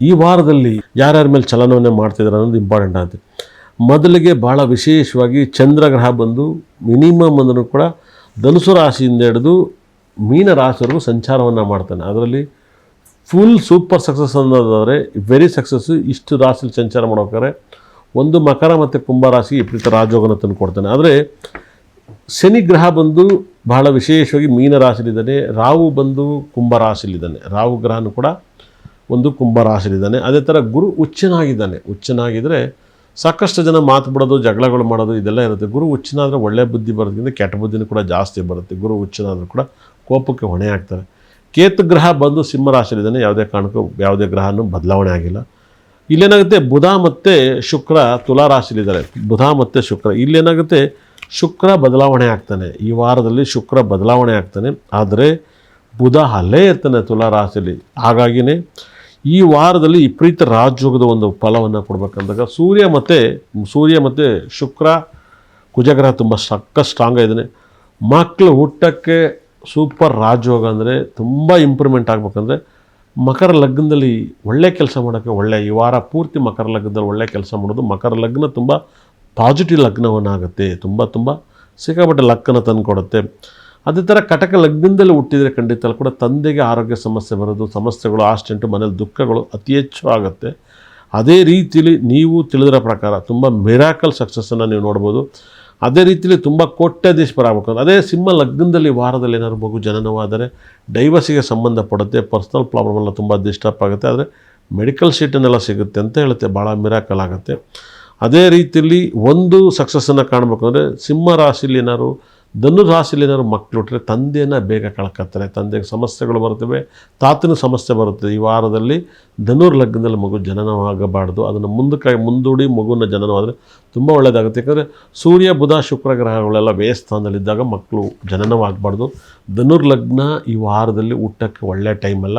ಈ ವಾರದಲ್ಲಿ ಯಾರ್ಯಾರ ಮೇಲೆ ಚಲನವನ್ನೇ ಮಾಡ್ತಿದ್ದಾರೆ ಅನ್ನೋದು ಇಂಪಾರ್ಟೆಂಟ್ ಆಗುತ್ತೆ ಮೊದಲಿಗೆ ಭಾಳ ವಿಶೇಷವಾಗಿ ಚಂದ್ರಗ್ರಹ ಬಂದು ಮಿನಿಮಮ್ ಅಂದ್ರೂ ಕೂಡ ಧನುಸು ರಾಶಿಯಿಂದ ಹಿಡಿದು ಮೀನ ರಾಶಿವರೆಗೂ ಸಂಚಾರವನ್ನು ಮಾಡ್ತಾನೆ. ಅದರಲ್ಲಿ ಫುಲ್ ಸೂಪರ್ ಸಕ್ಸಸ್ ಅನ್ನೋದಾದರೆ ವೆರಿ ಸಕ್ಸಸ್ಸು ಇಷ್ಟು ರಾಶಿಲಿ ಸಂಚಾರ ಮಾಡೋಕ್ಕಾರೆ ಒಂದು ಮಕರ ಮತ್ತು ಕುಂಭ ರಾಶಿ ವಿಪರೀತ ರಾಜೋಗನ ತಂದು ಕೊಡ್ತಾನೆ. ಆದರೆ ಶನಿ ಗ್ರಹ ಬಂದು ಬಹಳ ವಿಶೇಷವಾಗಿ ಮೀನ ರಾಶಿಲಿದ್ದಾನೆ, ರಾಹು ಬಂದು ಕುಂಭ ರಾಶಿಲಿದ್ದಾನೆ. ರಾಹು ಗ್ರಹನೂ ಕೂಡ ಒಂದು ಕುಂಭ ರಾಶಿಲಿದ್ದಾನೆ ಅದೇ ಥರ ಗುರು ಹುಚ್ಚನಾಗಿದ್ದಾನೆ. ಹುಚ್ಚನಾಗಿದ್ದರೆ ಸಾಕಷ್ಟು ಜನ ಮಾತು ಬಿಡೋದು, ಜಗಳಗಳು ಮಾಡೋದು ಇದೆಲ್ಲ ಇರುತ್ತೆ. ಗುರು ಹುಚ್ಚನಾದರೆ ಒಳ್ಳೆ ಬುದ್ಧಿ ಬರೋದ್ರಿಂದ ಕೆಟ್ಟ ಬುದ್ಧಿನೂ ಕೂಡ ಜಾಸ್ತಿ ಬರುತ್ತೆ. ಗುರು ಹುಚ್ಚನಾದರೂ ಕೂಡ ಕೋಪಕ್ಕೆ ಹೊಣೆ ಆಗ್ತಾರೆ. ಕೇತು ಗ್ರಹ ಬಂದು ಸಿಂಹ ರಾಶಿಯಲ್ಲಿದ್ದಾನೆ. ಯಾವುದೇ ಕಾರಣಕ್ಕೂ ಯಾವುದೇ ಗ್ರಹನೂ ಬದಲಾವಣೆ ಆಗಿಲ್ಲ. ಇಲ್ಲೇನಾಗುತ್ತೆ, ಬುಧ ಮತ್ತು ಶುಕ್ರ ತುಲಾ ರಾಶಿಯಲ್ಲಿದ್ದಾರೆ. ಬುಧ ಮತ್ತು ಶುಕ್ರ. ಇಲ್ಲೇನಾಗುತ್ತೆ, ಶುಕ್ರ ಬದಲಾವಣೆ ಆಗ್ತಾನೆ. ಈ ವಾರದಲ್ಲಿ ಶುಕ್ರ ಬದಲಾವಣೆ ಆಗ್ತಾನೆ. ಆದರೆ ಬುಧ ಅಲ್ಲೇ ಇರ್ತಾನೆ ತುಲಾ ರಾಶಿಯಲ್ಲಿ. ಹಾಗಾಗಿನೇ ಈ ವಾರದಲ್ಲಿ ವಿಪರೀತ ರಾಜಯೋಗದ ಒಂದು ಫಲವನ್ನು ಕೊಡಬೇಕಂದಾಗ ಸೂರ್ಯ ಮತ್ತು ಸೂರ್ಯ ಮತ್ತು ಶುಕ್ರ, ಕುಜಗ್ರಹ ತುಂಬ ಸಕ್ಕ ಸ್ಟ್ರಾಂಗ್ ಇದ್ದಾನೆ ಮಕ್ಕಳು ಹುಟ್ಟಕ್ಕೆ ಸೂಪರ್ ರಾಜಯೋಗ ಅಂದರೆ ತುಂಬ ಇಂಪ್ರೂವ್ಮೆಂಟ್ ಆಗಬೇಕಂದ್ರೆ ಮಕರ ಲಗ್ನದಲ್ಲಿ ಒಳ್ಳೆ ಕೆಲಸ ಮಾಡೋಕ್ಕೆ ಒಳ್ಳೆ, ಈ ವಾರ ಪೂರ್ತಿ ಮಕರ ಲಗ್ನದಲ್ಲಿ ಒಳ್ಳೆ ಕೆಲಸ ಮಾಡೋದು ಮಕರ ಲಗ್ನ ತುಂಬ ಪಾಸಿಟಿವ್ ಲಗ್ನವನ್ನಾಗುತ್ತೆ, ತುಂಬ ತುಂಬ ಸಿಕ್ಕಾಪಟ್ಟೆ ಲಕ್ಕನ್ನು ತಂದು ಕೊಡುತ್ತೆ ಅದೇ ಥರ ಕಟಕ ಲಗ್ನದಲ್ಲಿ ಹುಟ್ಟಿದರೆ ಖಂಡಿತ ಕೂಡ ತಂದೆಗೆ ಆರೋಗ್ಯ ಸಮಸ್ಯೆ ಬರೋದು, ಸಮಸ್ಯೆಗಳು, ಆಸ್ಟೆಂಟು, ಮನೇಲಿ ದುಃಖಗಳು ಅತಿ ಹೆಚ್ಚು ಆಗುತ್ತೆ. ಅದೇ ರೀತಿಲಿ ನೀವು ತಿಳಿದಿರೋ ಪ್ರಕಾರ ತುಂಬ ಮಿರಾಕಲ್ ಸಕ್ಸಸ್ಸನ್ನು ನೀವು ನೋಡ್ಬೋದು. ಅದೇ ರೀತಿಲಿ ತುಂಬ ಕೋಟ್ಯಾಧೀಶ್ವರಾಗಬೇಕು ಅದೇ ಸಿಂಹ ಲಗ್ನದಲ್ಲಿ ವಾರದಲ್ಲಿ ಏನಾದ್ರು ಮಗು ಜನನವಾದರೆ ಡೈವರ್ಸಿಗೆ ಸಂಬಂಧಪಡುತ್ತೆ ಪರ್ಸ್ನಲ್ ಪ್ರಾಬ್ಲಮ್ ಎಲ್ಲ ತುಂಬ ಡಿಸ್ಟರ್ಬ್ ಆಗುತ್ತೆ. ಆದರೆ ಮೆಡಿಕಲ್ ಶೀಟನ್ನೆಲ್ಲ ಸಿಗುತ್ತೆ ಅಂತ ಹೇಳುತ್ತೆ, ಭಾಳ ಮಿರಾಕಲ್ ಆಗುತ್ತೆ. ಅದೇ ರೀತಿಯಲ್ಲಿ ಒಂದು ಸಕ್ಸಸ್ಸನ್ನು ಕಾಣಬೇಕು ಅಂದರೆ ಸಿಂಹ ರಾಶಿಲಿ ಏನಾದ್ರು ಧನು ರಾಶಿಲಿ ಏನಾದ್ರು ಮಕ್ಕಳು ಹುಟ್ಟರೆ ತಂದೆಯನ್ನು ಬೇಗ ಕಳ್ಕೊತಾರೆ. ತಂದೆಗೆ ಸಮಸ್ಯೆಗಳು ಬರುತ್ತವೆ, ತಾತನ ಸಮಸ್ಯೆ ಬರುತ್ತೆ ಈ ವಾರದಲ್ಲಿ ಧನುರ್ ಲಗ್ನದಲ್ಲಿ ಮಗು ಜನನವಾಗಬಾರ್ದು. ಅದನ್ನು ಮುಂದಕ್ಕೆ ಮುಂದೂಡಿ ಮಗುವಿನ ಜನನವಾದರೆ ತುಂಬ ಒಳ್ಳೆಯದಾಗುತ್ತೆ ಯಾಕಂದರೆ ಸೂರ್ಯ, ಬುಧ, ಶುಕ್ರ ಗ್ರಹಗಳೆಲ್ಲ ವ್ಯಯಸ್ಥಾನದಲ್ಲಿದ್ದಾಗ ಮಕ್ಕಳು ಜನನವಾಗಬಾರ್ದು. ಧನುರ್ ಲಗ್ನ ಈ ವಾರದಲ್ಲಿ ಊಟಕ್ಕೆ ಒಳ್ಳೆಯ ಟೈಮಲ್ಲ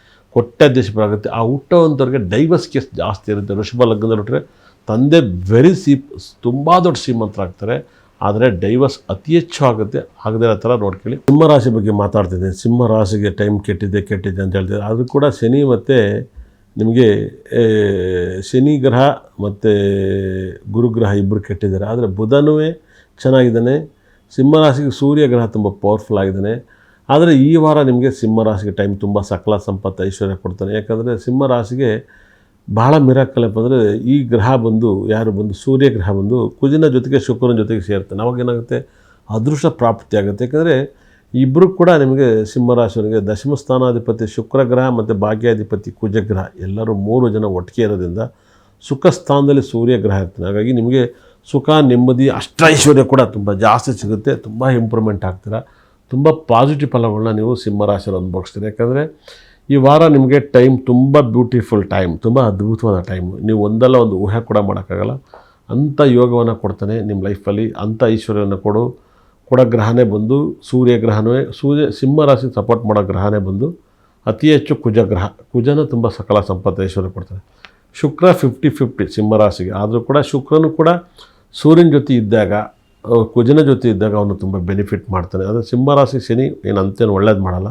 ಕೊಟ್ಟಾಧೀಶ್ವರಾಗುತ್ತೆ ಆ ಹುಟ್ಟೋವಂಥವ್ರಿಗೆ ಡೈವರ್ಸ್ ಕೇಸ್ ಜಾಸ್ತಿ ಇರುತ್ತೆ. ಋಷಭ ಲಗ್ನದಲ್ಲಿ ಹುಟ್ಟರೆ ತಂದೆ ವೆರಿ ಸಿ ತುಂಬ ದೊಡ್ಡ ಶ್ರೀಮಂತರಾಗ್ತಾರೆ ಆದರೆ ಡೈವರ್ಸ್ ಅತಿ ಹೆಚ್ಚು ಆಗುತ್ತೆ. ಆಗದೇ ಆ ಥರ ನೋಡ್ಕೊಳ್ಳಿ. ಸಿಂಹರಾಶಿ ಬಗ್ಗೆ ಮಾತಾಡ್ತಿದ್ದೀನಿ ಸಿಂಹರಾಶಿಗೆ ಟೈಮ್ ಕೆಟ್ಟಿದೆ ಕೆಟ್ಟಿದೆ ಅಂತ ಹೇಳ್ತಿದ್ದೆ ಅದು ಕೂಡ ಶನಿ ಮತ್ತು ನಿಮಗೆ ಶನಿ ಗ್ರಹ ಮತ್ತು ಗುರುಗ್ರಹ ಇಬ್ಬರು ಕೆಟ್ಟಿದ್ದಾರೆ. ಆದರೆ ಬುಧನೂ ಚೆನ್ನಾಗಿದ್ದಾನೆ. ಸಿಂಹರಾಶಿಗೆ ಸೂರ್ಯ ಗ್ರಹ ತುಂಬ ಪವರ್ಫುಲ್ ಆಗಿದ್ದಾನೆ. ಆದರೆ ಈ ವಾರ ನಿಮಗೆ ಸಿಂಹ ರಾಶಿಗೆ ಟೈಮ್ ತುಂಬ ಸಕಲ ಸಂಪತ್ತು ಐಶ್ವರ್ಯ ಕೊಡ್ತಾನೆ. ಯಾಕಂದರೆ ಸಿಂಹ ರಾಶಿಗೆ ಭಾಳ ಮಿರಾಕಲ್ ಏನಪ್ಪ ಅಂದರೆ ಈ ಗ್ರಹ ಬಂದು, ಯಾರು ಬಂದು, ಸೂರ್ಯ ಗ್ರಹ ಬಂದು ಕುಜಿನ ಜೊತೆಗೆ ಶುಕ್ರನ ಜೊತೆಗೆ ಸೇರ್ತಾನೆ ಅವಾಗ ಏನಾಗುತ್ತೆ ಅದೃಷ್ಟ ಪ್ರಾಪ್ತಿ ಆಗುತ್ತೆ. ಯಾಕಂದರೆ ಇಬ್ಬರು ಕೂಡ ನಿಮಗೆ ಸಿಂಹರಾಶಿಯವರಿಗೆ ದಶಮ ಸ್ಥಾನಾಧಿಪತಿ ಶುಕ್ರ ಗ್ರಹ ಮತ್ತು ಭಾಗ್ಯಾಧಿಪತಿ ಕುಜಗ್ರಹ ಎಲ್ಲರೂ ಮೂರು ಜನ ಒಟ್ಟಿಗೆ ಇರೋದ್ರಿಂದ ಸುಖ ಸ್ಥಾನದಲ್ಲಿ ಸೂರ್ಯ ಗ್ರಹ ಇರ್ತಾನೆ. ಹಾಗಾಗಿ ನಿಮಗೆ ಸುಖ, ನೆಮ್ಮದಿ ಅಷ್ಟೈಶ್ವರ್ಯ ಕೂಡ ತುಂಬ ಜಾಸ್ತಿ ಸಿಗುತ್ತೆ. ತುಂಬ ಇಂಪ್ರೂವ್ಮೆಂಟ್ ಆಗ್ತೀರ? ತುಂಬ ಪಾಸಿಟಿವ್ ಫಲಗಳನ್ನ ನೀವು ಸಿಂಹರಾಶಿಯಲ್ಲಿ ಅನುಭವಿಸ್ತೀರಿ. ಯಾಕಂದರೆ ಈ ವಾರ ನಿಮಗೆ ಟೈಮ್ ತುಂಬ ಬ್ಯೂಟಿಫುಲ್ ಟೈಮ್ ತುಂಬ ಅದ್ಭುತವಾದ ಟೈಮ್ ನೀವು ಒಂದಲ್ಲ ಒಂದು ಊಹೆ ಕೂಡ ಮಾಡೋಕ್ಕಾಗಲ್ಲ. ಅಂಥ ಯೋಗವನ್ನು ಕೊಡ್ತಾನೆ ನಿಮ್ಮ ಲೈಫಲ್ಲಿ ಅಂಥ ಐಶ್ವರ್ಯವನ್ನು ಕೊಡು. ಕೊಡೋ ಗ್ರಹನೇ ಬಂದು ಸೂರ್ಯ ಗ್ರಹನೇ, ಸೂರ್ಯ ಸಿಂಹರಾಶಿ ಸಪೋರ್ಟ್ ಮಾಡೋ ಗ್ರಹನೇ ಬಂದು ಅತಿ ಹೆಚ್ಚು ಕುಜ ಗ್ರಹ. ಕುಜನ ತುಂಬ ಸಕಲ ಸಂಪತ್ತು ಐಶ್ವರ್ಯ ಕೊಡ್ತಾನೆ. ಶುಕ್ರ ಫಿಫ್ಟಿ ಫಿಫ್ಟಿ ಸಿಂಹರಾಶಿಗೆ ಆದರೂ ಕೂಡ ಶುಕ್ರನು ಕೂಡ ಸೂರ್ಯನ ಜೊತೆ ಇದ್ದಾಗ ಕುಜನ ಜೊತೆ ಇದ್ದಾಗ ಅವನು ತುಂಬ ಬೆನಿಫಿಟ್ ಮಾಡ್ತಾನೆ. ಆದರೆ ಸಿಂಹರಾಶಿ ಶನಿ ಏನು ಅಂತೇನು ಒಳ್ಳೇದು ಮಾಡಲ್ಲ.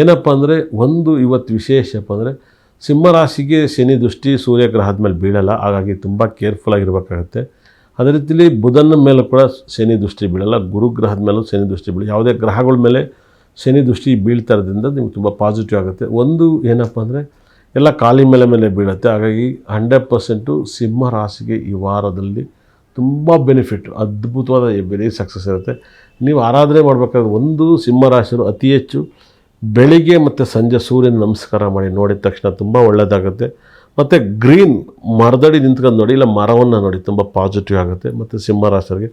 ಏನಪ್ಪ ಅಂದರೆ ಒಂದು ಇವತ್ತು ವಿಶೇಷಪ್ಪ ಅಂದರೆ ಸಿಂಹರಾಶಿಗೆ ಶನಿ ದೃಷ್ಟಿ ಸೂರ್ಯಗ್ರಹದ ಮೇಲೆ ಬೀಳಲ್ಲ. ಹಾಗಾಗಿ ತುಂಬ ಕೇರ್ಫುಲ್ ಆಗಿರಬೇಕಾಗುತ್ತೆ. ಅದೇ ರೀತಿಲಿ ಬುಧನ ಮೇಲೂ ಕೂಡ ಶನಿ ದೃಷ್ಟಿ ಬೀಳಲ್ಲ. ಗುರುಗ್ರಹದ ಮೇಲೂ ಶನಿ ದೃಷ್ಟಿ ಬೀಳ ಯಾವುದೇ ಗ್ರಹಗಳ ಮೇಲೆ ಶನಿ ದೃಷ್ಟಿ ಬೀಳ್ತಾ ಇರೋದ್ರಿಂದ ನಿಮ್ಗೆ ತುಂಬ ಪಾಸಿಟಿವ್ ಆಗುತ್ತೆ. ಒಂದು ಏನಪ್ಪ ಅಂದರೆ ಎಲ್ಲ ಖಾಲಿ ಮೇಲೆ ಮೇಲೆ ಬೀಳುತ್ತೆ. ಹಾಗಾಗಿ ಹಂಡ್ರೆಡ್ ಪರ್ಸೆಂಟು ಸಿಂಹ ರಾಶಿಗೆ ಈ ವಾರದಲ್ಲಿ ತುಂಬ ಬೆನಿಫಿಟ್ ಅದ್ಭುತವಾದ ಬೆಲೆ ಸಕ್ಸಸ್ ಇರುತ್ತೆ. ನೀವು ಆರಾಧನೆ ಮಾಡಬೇಕಾದ್ರೆ ಒಂದು ಸಿಂಹ ರಾಶಿಯರು ಅತಿ ಹೆಚ್ಚು ಬೆಳಿಗ್ಗೆ ಮತ್ತು ಸಂಜೆ ಸೂರ್ಯನ ನಮಸ್ಕಾರ ಮಾಡಿ ನೋಡಿದ ತಕ್ಷಣ ತುಂಬ ಒಳ್ಳೆಯದಾಗುತ್ತೆ ಮತ್ತು ಗ್ರೀನ್ ಮರದಡಿ ನಿಂತ್ಕೊಂಡು ನೋಡಿ, ಇಲ್ಲ ಮರವನ್ನು ನೋಡಿ ತುಂಬ ಪಾಸಿಟಿವ್ ಆಗುತ್ತೆ. ಮತ್ತು ಸಿಂಹರಾಶರಿಗೆ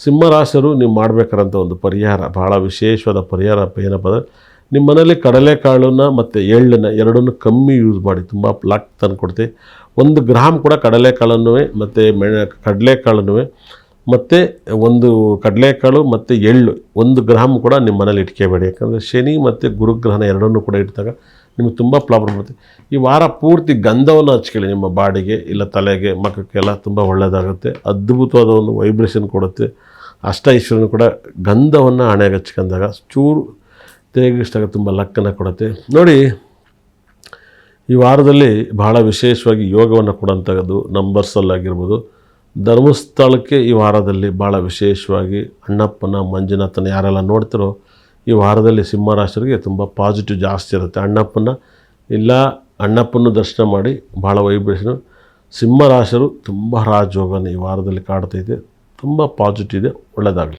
ಸಿಂಹರಾಶರು ನೀವು ಮಾಡಬೇಕಾದಂಥ ಒಂದು ಪರಿಹಾರ ಭಾಳ ವಿಶೇಷವಾದ ಪರಿಹಾರ ಏನಪ್ಪ ಅಂದರೆ ನಿಮ್ಮ ಮನೇಲಿ ಕಡಲೆಕಾಳನ್ನ ಮತ್ತು ಎಳ್ಳನ್ನು ಎರಡನ್ನು ಕಮ್ಮಿ ಯೂಸ್ ಮಾಡಿ, ತುಂಬ ಲಕ್ ತಂದು ಕೊಡ್ತೀವಿ ಒಂದು ಗ್ರಾಮ್ ಕೂಡ ಕಡಲೆಕಾಳನ್ನು ಮತ್ತು ಮೆಣ ಕಡಲೆಕಾಳನ್ನು ಮತ್ತು ಒಂದು ಕಡಲೆಕಾಳು, ಮತ್ತು ಎಳ್ಳು, ಒಂದು ಗ್ರಾಮ್ ಕೂಡ ನಿಮ್ಮ ಮನೇಲಿ ಇಟ್ಕೋಬೇಡಿ ಯಾಕಂದರೆ ಶನಿ ಮತ್ತು ಗುರುಗ್ರಹಣ ಎರಡನ್ನೂ ಕೂಡ ಇಟ್ಟಾಗ ನಿಮಗೆ ತುಂಬ ಪ್ರಾಬ್ಲಮ್ ಬರುತ್ತೆ. ಈ ವಾರ ಪೂರ್ತಿ ಗಂಧವನ್ನು ಹಚ್ಕೊಳ್ಳಿ ನಿಮ್ಮ ಬಾಡಿಗೆ, ಇಲ್ಲ ತಲೆಗೆ ಮಖಕ್ಕೆಲ್ಲ ತುಂಬ ಒಳ್ಳೆಯದಾಗುತ್ತೆ ಅದ್ಭುತವಾದ ಒಂದು ವೈಬ್ರೇಷನ್ ಕೊಡುತ್ತೆ. ಅಷ್ಟ ಈಶ್ವರನು ಕೂಡ ಗಂಧವನ್ನು ಹಣೆಗೆ ಹಚ್ಕೊಂಡಾಗ ಚೂರು ತೇಗಿಸಿದಾಗ ತುಂಬ ಲಕ್ಕನ್ನು ಕೊಡುತ್ತೆ. ನೋಡಿ ಈ ವಾರದಲ್ಲಿ ಬಹಳ ವಿಶೇಷವಾಗಿ ಯೋಗವನ್ನು ಕೊಡೋಂಥದ್ದು ನಂಬರ್ಸಲ್ಲಾಗಿರ್ಬೋದು. ಧರ್ಮಸ್ಥಳಕ್ಕೆ ಈ ವಾರದಲ್ಲಿ ಭಾಳ ವಿಶೇಷವಾಗಿ ಅಣ್ಣಪ್ಪನ, ಮಂಜುನಾಥನ ಯಾರೆಲ್ಲ ನೋಡ್ತಿರೋ ಈ ವಾರದಲ್ಲಿ ಸಿಂಹರಾಶರಿಗೆ ತುಂಬ ಪಾಸಿಟಿವ್ ಜಾಸ್ತಿ ಇರುತ್ತೆ. ಅಣ್ಣಪ್ಪನ ಇಲ್ಲ ಅಣ್ಣಪ್ಪನ ದರ್ಶನ ಮಾಡಿ ಭಾಳ ವೈಬ್ರೇಷನು ಸಿಂಹರಾಶರು ತುಂಬ ರಾಜಯೋಗನ ಈ ವಾರದಲ್ಲಿ ಕಾಡ್ತೈತೆ ತುಂಬ ಪಾಸಿಟಿವ್ ಇದೆ ಒಳ್ಳೆಯದಾಗಲಿ